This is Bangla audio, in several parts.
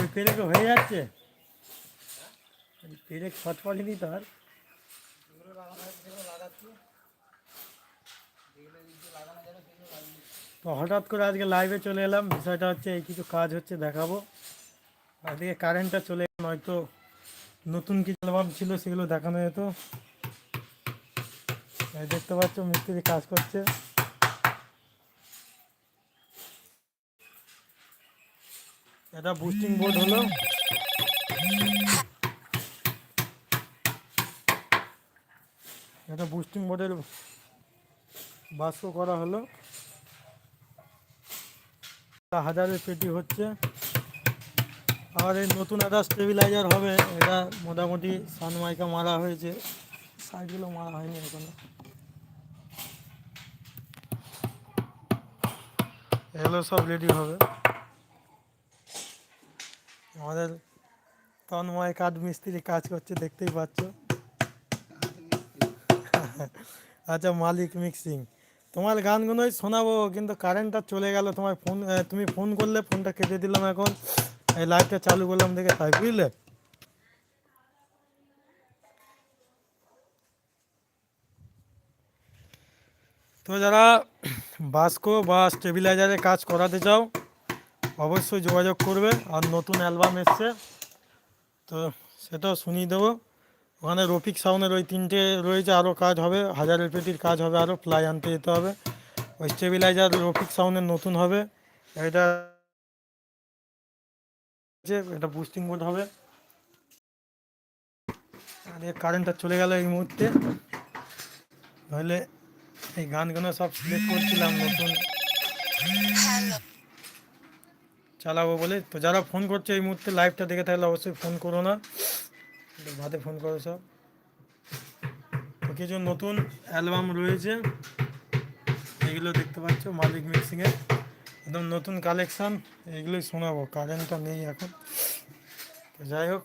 ওই পেরেকে হয়ে যাচ্ছে। পেরেক ছট পড়েনি তো আর। তো হঠাৎ করে আজকে লাইভে চলে এলাম। বিষয়টা হচ্ছে এই কিছু কাজ হচ্ছে দেখাবো। আজকে কারেন্টটা চলে নয়তো নতুন কিছু অ্যালবাম ছিল সেগুলো দেখানো যেত। দেখতে পাচ্ছ মিস্ত্রি কাজ করছে। এটা বুস্টিং বোর্ড হলো। এটা বুস্টিং বোর্ডের বাস্ক করা হলো। হাজারের পেটি হচ্ছে। আর এই নতুন একটা স্টেবিলাইজার হবে। এটা মোটামুটি সানমাইকা মারা হয়েছে। সাইডগুলো মারা হয়নি এখনও। এগুলো সব রেডি হবে। আমাদের তন্ময় কাঠ মিস্ত্রি কাজ করছে, দেখতেই পাচ্ছ। আচ্ছা মালিক মিক্সিং তোমার গানগুলোই শোনাবো, কিন্তু কারেন্টটা চলে গেল। তোমার ফোন তুমি ফোন করলে ফোনটা কেটে দিলাম এখন। এই লাইটটা চালু করলাম, দেখে তাই, বুঝলে? তো যারা বাস্কো বা স্টেবিলাইজারে কাজ করাতে চাও অবশ্যই যোগাযোগ করবে আর নতুন অ্যালবাম এসছে। তো সেটাও শুনিয়ে দেবো। ওখানে রফিক সাউনের ওই তিনটে রয়েছে, আরও কাজ হবে। হাজারের পেটির কাজ হবে, আরও প্লাই আনতে যেতে হবে। ওই স্টেবিলাইজার রফিক সাউনের নতুন হবে। এটা এটা বুস্টিং বোর্ড হবে। আর এ কারেন্টটা চলে গেল এই মুহূর্তে। নইলে এই গানগুলো সব সিলেক্ট করছিলাম নতুন। চালাবো বলে। তো যারা ফোন করছে এই মুহূর্তে লাইভটা দেখে থাকলে অবশ্যই ফোন করো না। বাদে ফোন করো সব। তো কিছু নতুন অ্যালবাম রয়েছে। এগুলো দেখতে পাচ্ছ, মালিক মিক্সিংয়ে একদম নতুন কালেকশান এগুলোই শোনাবো কারেন্টটা নেই এখন। তো যাই হোক।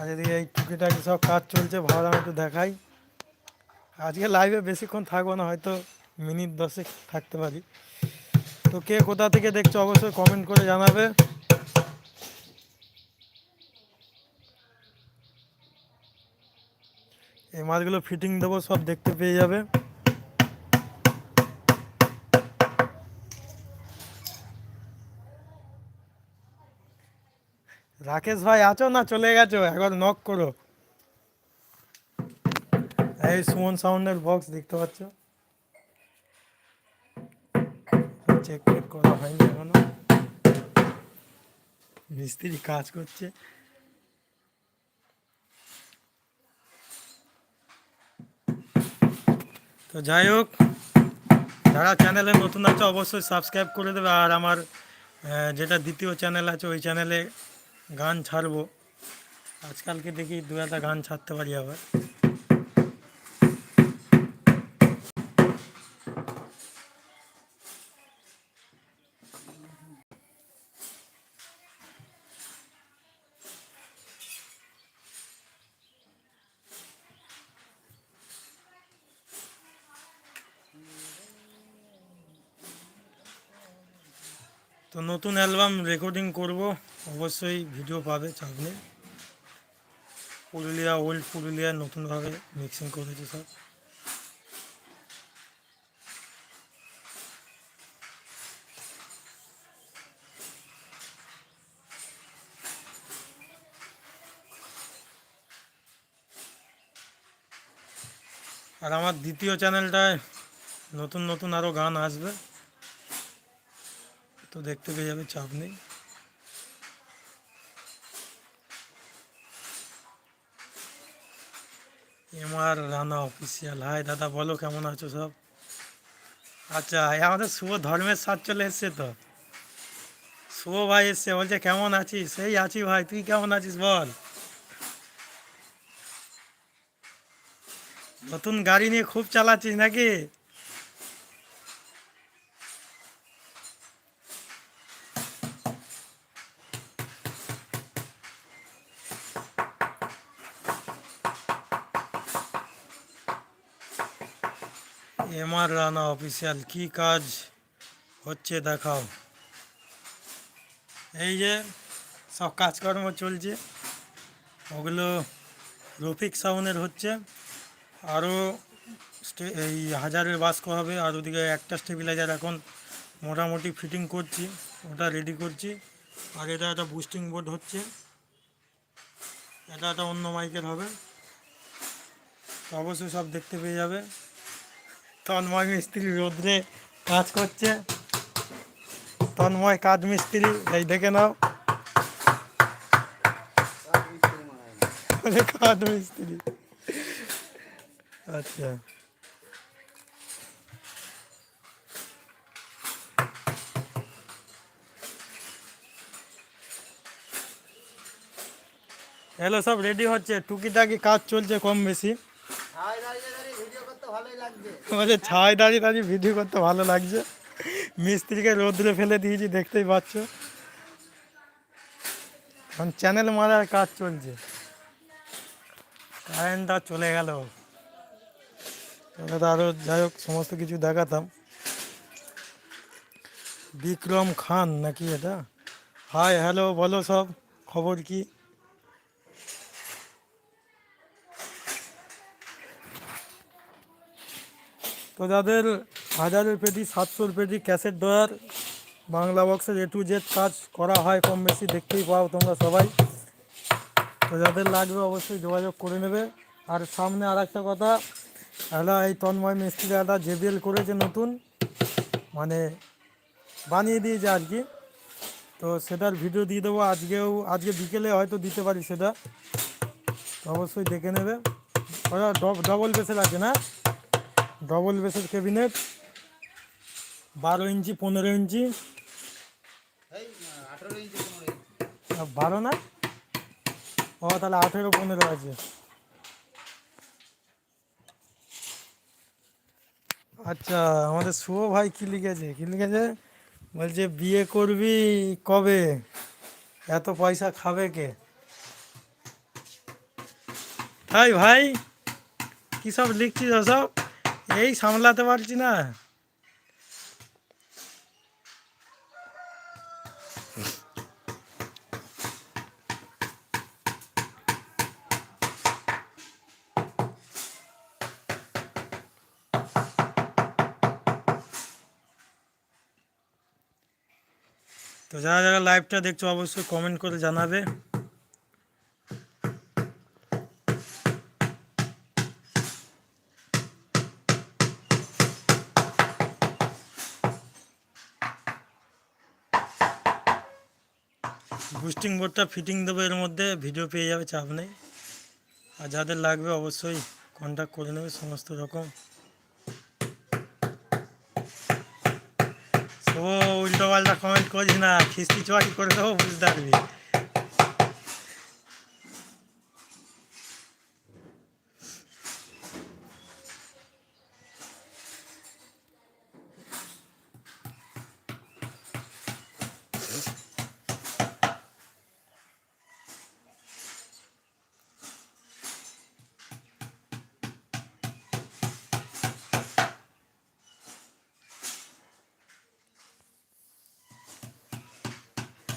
আর এদিকে এই টুকিটাকি সব কাজ চলছে, ভাবলাম একটু দেখাই। আজকে লাইভে বেশিক্ষণ থাকব না, হয়তো মিনিট দশেক থাকতে পারি। তো কে কোথা থেকে দেখছ অবশ্যই কমেন্ট করে জানাবে। এই মাছগুলো ফিটিং দেবো, সব দেখতে পেয়ে যাবে। রাকেশ ভাই, আছো না? চলে গেছো? একবার নক করো। এই সুমন সাউন্ডের বক্স দেখতে পাচ্ছ? চেক চেক করা হয়নি এখনও। মিস্ত্রি কাজ করছে। তো যাই হোক, যারা চ্যানেলে নতুন আছে অবশ্যই সাবস্ক্রাইব করে দেবে, আর আমার যেটা দ্বিতীয় চ্যানেল আছে, ওই চ্যানেলে গান ছাড়বো। আজকালকে দেখি দু একটা গান ছাড়তে পারি আবার। তো নতুন অ্যালবাম রেকর্ডিং করব, অবশ্যই ভিডিও পাবে নেই পুরুলিয়া, ওল্ড পুরুলিয়া নতুনভাবে মিক্সিং করেছে সব। আর আমার দ্বিতীয় চ্যানেলটায় নতুন নতুন আরও গান আসবে। তো দেখতে পেয়ে যাবে, চাপ নেই। এমআর রানা অফিসিয়াল হাই দাদা, বলো কেমন আছো সব? আচ্ছা আমাদের শুভ ধর্মের সাথ চলে এসছে তো? শুভ ভাই এসছে, বলছে কেমন আছিস? সেই আছি ভাই, তুই কেমন আছিস বল? নতুন গাড়ি নিয়ে খুব চালাচ্ছিস নাকি? এমআর রানা অফিসিয়াল কি কাজ হচ্ছে দেখাও। এই যে সব কাজকর্ম চলছে, ওগুলো রফিক সাউনের হচ্ছে, আরও এই হাজারের বাস্ক হবে, আর ওদিকে একটা স্টেবিলাইজার এখন মোটামুটি ফিটিং করছি, ওটা রেডি করছি, আর এটা একটা বুস্টিং বোর্ড হচ্ছে, এটা একটা অন্য মাইকের হবে, তো অবশ্যই সব দেখতে পেয়ে যাবে। তন্ময় মিস্ত্রি রোদ্রে কাজ করছে। তন্ময় কাজ মিস্ত্রি, এই দেখে নাও। কাঠ মিস্ত্রি। আচ্ছা। হ্যালো সব রেডি হচ্ছে। টুকিটাকি কাজ চলছে কম বেশি। হাই দাঁড়িয়ে দাঁড়িয়ে ভিডিও করতে ভালোই লাগছে। বলে ছায় দাঁড়িয়ে দাঁড়িয়ে ভিডিও করতে ভালো লাগছে। মিস্ত্রিকে রোদ্রে ফেলে দিয়েছি, দেখতেই পাচ্ছ। এখন চ্যানেল মারার কাজ চলছে। কারেন্টটা চলে গেল। তো আরও যাই হোক, সমস্ত কিছু দেখাতাম। বিক্রম খান নাকি এটা? হাই হ্যালো বলো সব, খবর কি? তো যাদের হাজারের পেটি সাতশোর পেটি ক্যাসেট ডয়ার বাংলা বক্সের এ টু জেড কাজ করা হয় কম বেশি দেখতেই পাও তোমরা সবাই। তো যাদের লাগবে অবশ্যই যোগাযোগ করে নেবে। আর সামনে আর একটা কথা একটা এই তন্ময় মিস্ত্রি একটা জেবিএল করেছে নতুন মানে বানিয়ে দিয়েছে আর কি। তো সেটার ভিডিও দিয়ে দেবো। আজকেও, আজকে বিকেলে হয়তো দিতে পারি সেটা। অবশ্যই দেখে নেবে। ডবল বেসের আছে না? ডবল বেসের ক্যাবিনেট বারো ইঞ্চি পনেরো ইঞ্চি বারো না? ও তাহলে আঠেরো পনেরো আছে। আচ্ছা আমাদের শুভ ভাই কি লিখেছে? কি লিখেছে? বলছে বিয়ে করবি কবে? এত পয়সা খাবে কে? তাই ভাই কি সব লিখছিস সব এই সামলাতে পারছি না। তো যারা যারা লাইভটা দেখছ অবশ্যই কমেন্ট করে জানাবে। বুস্টিং বোর্ডটা ফিটিং দেবো এর মধ্যে ভিডিও পেয়ে যাবে, চাপ নেই। আর যাদের লাগবে অবশ্যই কন্ট্যাক্ট করে নেবে, সমস্ত রকম। ও, উল্টো পাল্টা কমেন্ট করিস না খিস্তি চোয়াটি করে দেবো, বুঝতে পারবি।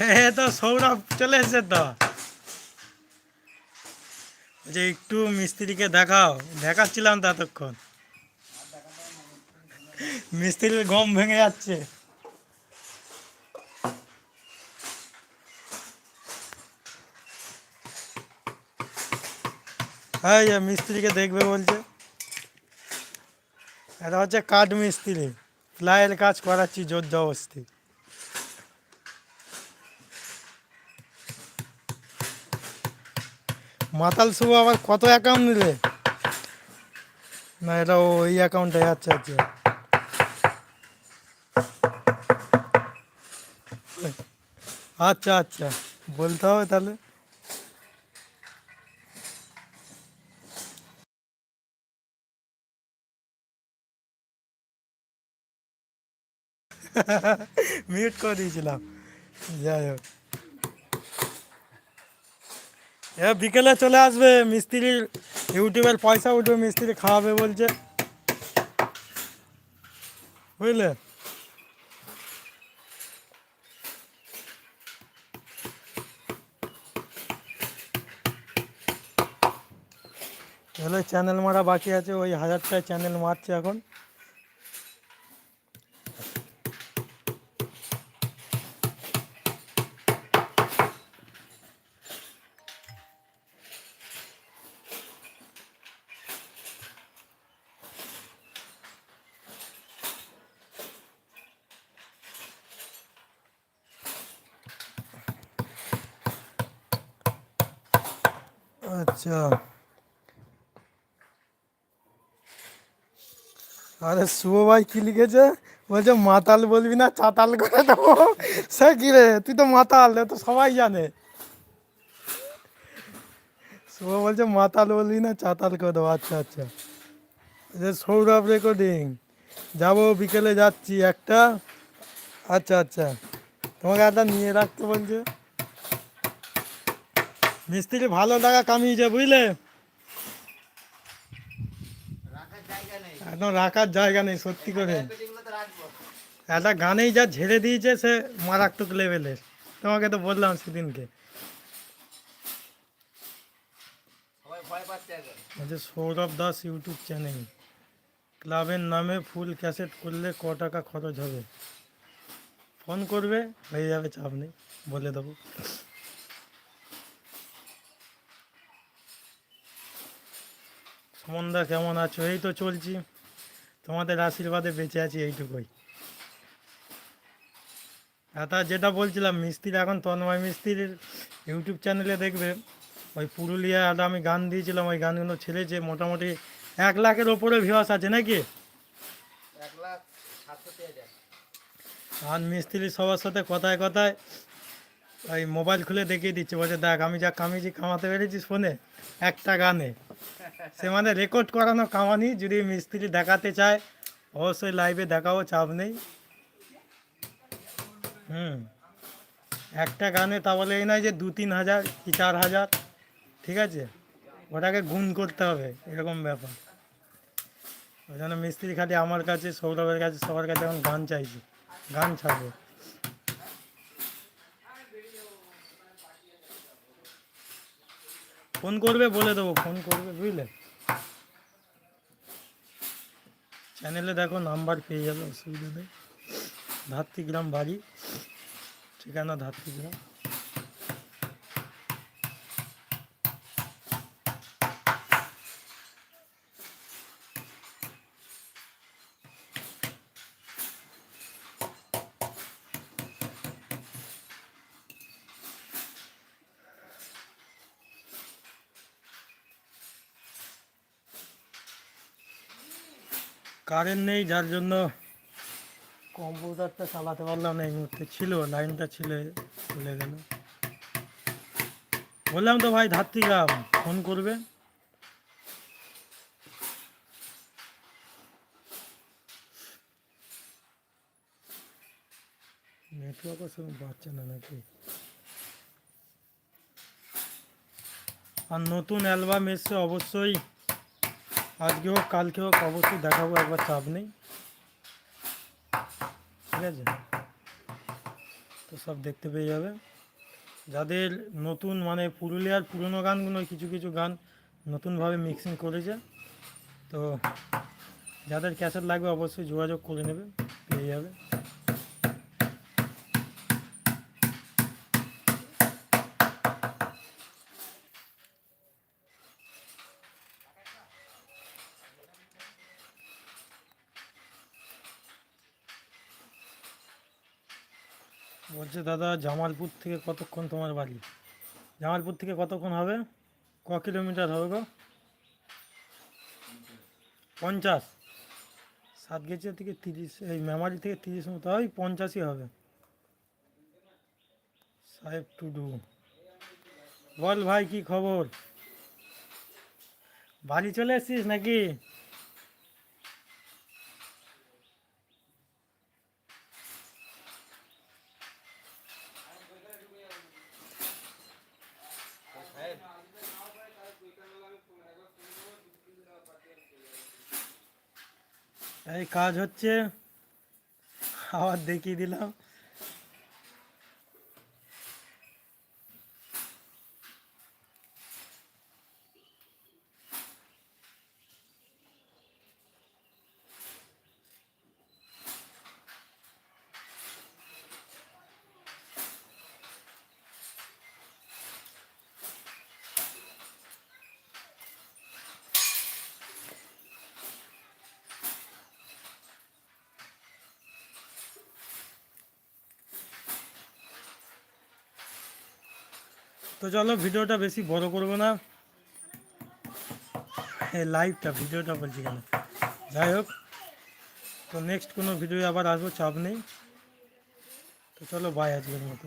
হ্যাঁ তো সৌরভ চলে এসছে তো। যে একটু মিস্ত্রিকে দেখাও। দেখাচ্ছিলাম তো এতক্ষণ মিস্ত্রির গম ভেঙে যাচ্ছে। হ্যাঁ মিস্ত্রিকে দেখবে বলছে। এটা হচ্ছে কাঠ মিস্ত্রি। প্লাইয়ের কাজ করাচ্ছি জোর জবস্তি মাতাল শুভ আবার কত অ্যাকাউন্ট নিলে? না এটা ওই অ্যাকাউন্টে আচ্ছা আচ্ছা। আচ্ছা আচ্ছা বলতে হবে তাহলে। মিউট করে দিয়েছিলাম। যাই হোক। এবার বিকেলে চলে আসবে মিস্ত্রির ইউটিউবের পয়সা উঠবে, মিস্ত্রি খাওয়াবে বলছে। বুঝলে? তাহলে চ্যানেল মারা বাকি আছে, ওই হাজারটা চ্যানেল মারছে এখন। আচ্ছা। আরে শুভ ভাই, কি লিখেছে? বলছে, মাতাল বলবি না, চাতাল করে দেবো। সে কি রে? তুই তো মাতাল তো সবাই জানে। শুভ বলছে, মাতাল বলবি না, চাতাল করে দেবো। আচ্ছা আচ্ছা। সৌরভ রেকর্ডিং যাব, বিকেলে যাচ্ছি একটা। আচ্ছা আচ্ছা। তোমাকে একটা নিয়ে রাখতে বলছে। মিস্ত্রি ভালো টাকা কামিয়েছে বুঝলে? একদম রাখার জায়গা নেই সত্যি করে। একটা গানেই যা ঝেড়ে দিয়েছে সে মারাত্মক লেভেলের তোমাকে তো বললাম সেদিনকে। সৌরভ দাস ইউটিউব চ্যানেল ক্লাবের নামে ফুল ক্যাসেট করলে ক টাকা খরচ হবে? ফোন করবে হয়ে যাবে চাপ নেই। বলে দেবো। সুমনদা কেমন আছো? এই তো চলছি। তোমাদের আশীর্বাদে বেঁচে আছি এইটুকুই। এটা যেটা বলছিলাম মিস্ত্রি এখন তন্ময় মিস্ত্রির ইউটিউব চ্যানেলে দেখবে। ওই পুরুলিয়া একটা আমি গান দিয়েছিলাম ওই গানগুলো ছেড়েছে। মোটামুটি এক লাখের ওপরে ভিউয়ার্স আছে নাকি? আর মিস্ত্রি সবার সাথে কথায় কথায় ওই মোবাইল খুলে দেখিয়ে দিচ্ছে। বলছে দেখ আমি যা কামিয়েছি কামাতে পেরেছিস ফোনে একটা গানে। সে মানে রেকর্ড করানো কামানি যদি মিস্ত্রি দেখাতে চায়, অবশ্যই লাইভে দেখাও, চাপ নেই। হুম। একটা গানে তা বলে এই নয় যে দু তিন হাজার কি চার হাজার, ঠিক আছে? ওটাকে গুণ করতে হবে, এরকম ব্যাপার। ওই জন্য মিস্ত্রি খালি আমার কাছে, সৌরভের কাছে, সবার কাছে এখন গান চাইছে, গান ছাড়বে। ফোন করবে, বলে দেবো, ফোন করবে, বুঝলে? চ্যানেলে দেখো, নাম্বার পেয়ে যাবে, অসুবিধা নেই। ধাত্রীগ্রাম বাড়ি, ঠিকানা ধাত্রীগ্রাম। কারেন্ট নেই, যার জন্য কম্পিউটারটা চালাতে পারলাম না, এই মুহূর্তে ছিল, লাইনটা ছিল চলে গেল। বললাম তো ভাই ধাত্রীগ্রাম ফোন করবে? নেটওয়ার্কও সেরকম পাচ্ছে না নাকি? আর নতুন অ্যালবাম এসছে, অবশ্যই আজকে হোক কালকে হোক অবশ্যই দেখাবো, একবার চাপ নেই। ঠিক আছে? তো সব দেখতে পেয়ে যাবে। যাদের নতুন মানে পুরুলিয়ার পুরনো গানগুলো, কিছু কিছু গান নতুনভাবে মিক্সিং করেছে, তো যাদের ক্যাসেট লাগবে অবশ্যই যোগাযোগ করে নেবে, পেয়ে যাবে। বলছে, দাদা, জামালপুর থেকে কতক্ষণ তোমার বাড়ি? জামালপুর থেকে কতক্ষণ হবে? ক কিলোমিটার হবে গো? পঞ্চাশ। সাতগেছিয়া থেকে তিরিশ, এই মেমারি থেকে তিরিশ মতো হয় পঞ্চাশই হবে। সাহেব টুডু। বল ভাই, কি খবর? বাড়ি চলে এসছিস নাকি? এই কাজ হচ্ছে আবার দেখিয়ে দিলাম। তো চলো ভিডিওটা বেশি বড় করব না। এই লাইভটা ভিডিওটা বলছি কেন? যাই হোক, তো নেক্সট কোনো ভিডিও আবার আসব, চাপ নেই। তো চলো বাই আজকের মতো।